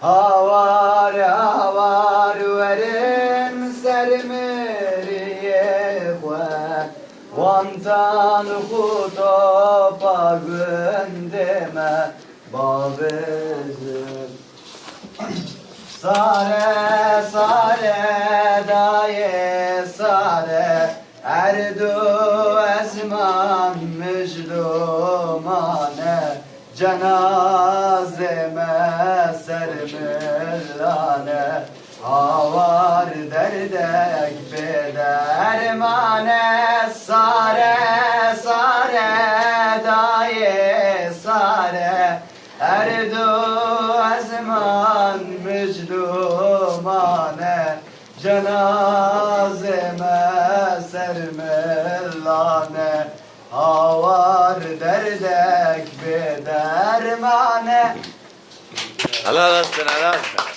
Havar havar verin sermeriye kwe Vantan kutopa gündeme babızım Sare sare daye sare Erdu ezman müjdumane Cenazeme sermillane Havar derdek bedermane Sare sare daye sare. Erdu ezman müjdumane Cenazeme sermellane Havar derdek bedermane Helal olsun helal olsun.